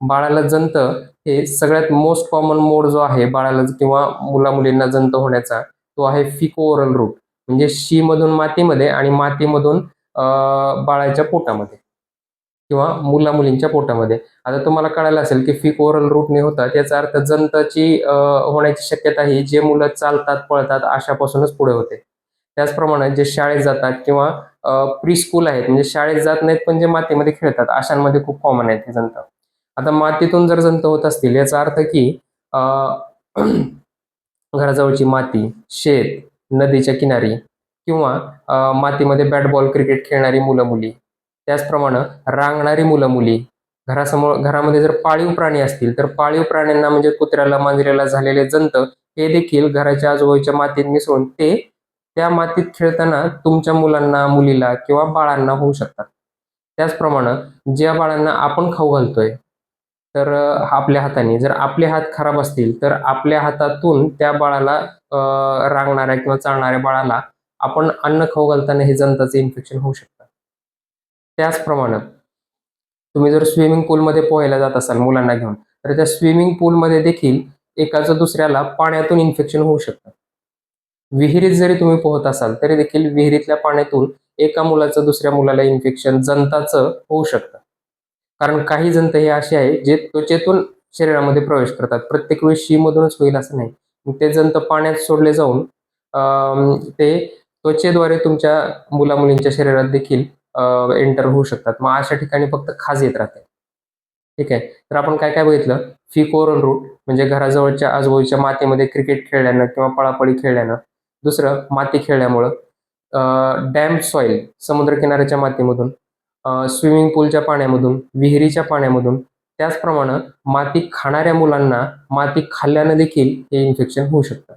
बाळाला जंत हे सगळ्यात मोस्ट कॉमन मोड जो आहे बाळाला किंवा मुला मुलींना जंत होण्याचा तो आहे फिको ओरल रूट म्हणजे शी मधून मातीमध्ये आणि मातीमधून बाळाच्या पोटामध्ये किंवा मुला मुलींच्या पोटामध्ये. आता तुम्हाला कळायला असेल की फिक ओरल रूटने होतात याचा अर्थ जंतची होण्याची शक्यता ही जे मुलं चालतात पळतात अशापासूनच पुढे होते. त्याचप्रमाणे जे शाळेत जातात किंवा प्री स्कूल आहेत म्हणजे शाळेत जात नाहीत पण जे मातीमध्ये खेळतात अशांमध्ये खूप कॉमन आहेत हे जंत. आता मातीतून जर जंत होत असतील याचा अर्थ की घराजवळची माती शेत नदीच्या किनारी किंवा मातीमध्ये बॅट बॉल क्रिकेट खेळणारी मुलं मुली त्याचप्रमाणे रांगणारी मुलं मुली घरासमोर घरामध्ये जर पाळीव प्राणी असतील तर पाळीव प्राण्यांना म्हणजे कुत्र्याला मांजऱ्याला झालेले जंत हे देखील घराच्या आजूबाजूच्या मातीत मिसळून ते त्या मातीत खेळताना तुमच्या मुलांना मुलीला किंवा बाळांना होऊ शकतात. त्याचप्रमाणे ज्या बाळांना आपण खाऊ घालतोय तर हा आपल्या हाताने. जर आपले हात खराब असतील तर आपल्या हातातून त्या बाळाला रांगणाऱ्या किंवा चालणाऱ्या बाळाला आपण अन्न खाऊ घालताना हे जंताचे इन्फेक्शन होऊ शकतं त्याचप्रमाणे तुम्ही जर स्विमिंग पूलमध्ये पोहायला जात असाल मुलांना घेऊन तर त्या स्विमिंग पूलमध्ये देखील एकाचं दुसऱ्याला पाण्यातून इन्फेक्शन होऊ शकतं. विहिरीत जरी तुम्ही पोहत असाल तरी देखील विहिरीतल्या पाण्यातून एका मुलाचं दुसऱ्या मुलाला इन्फेक्शन जंताचं होऊ शकतं. कारण काही जंत हे असे आहे जे त्वचेतून शरीरामध्ये प्रवेश करतात. प्रत्येक वेळी शीमधूनच होईल असं नाही. ते जंत पाण्यात सोडले जाऊन ते त्वचेद्वारे तुमच्या मुलामुलींच्या शरीरात देखील एंटर होऊ शकतात. मग अशा ठिकाणी फक्त खाज येत राहते. ठीक आहे? तर आपण काय काय बघितलं फिकोरल रूट म्हणजे घराजवळच्या आजूबाजूच्या मातीमध्ये क्रिकेट खेळल्यानं किंवा पळापळी खेळल्यानं. दुसरं माती खेळल्यामुळं डॅम सॉईल समुद्रकिनाऱ्याच्या मातीमधून. स्विमिंग पूलच्या पाण्यामधून विहिरीच्या पाण्यामधून त्याचप्रमाणे माती खाणाऱ्या मुलांना माती खाल्ल्यानं देखील हे इन्फेक्शन होऊ शकतं.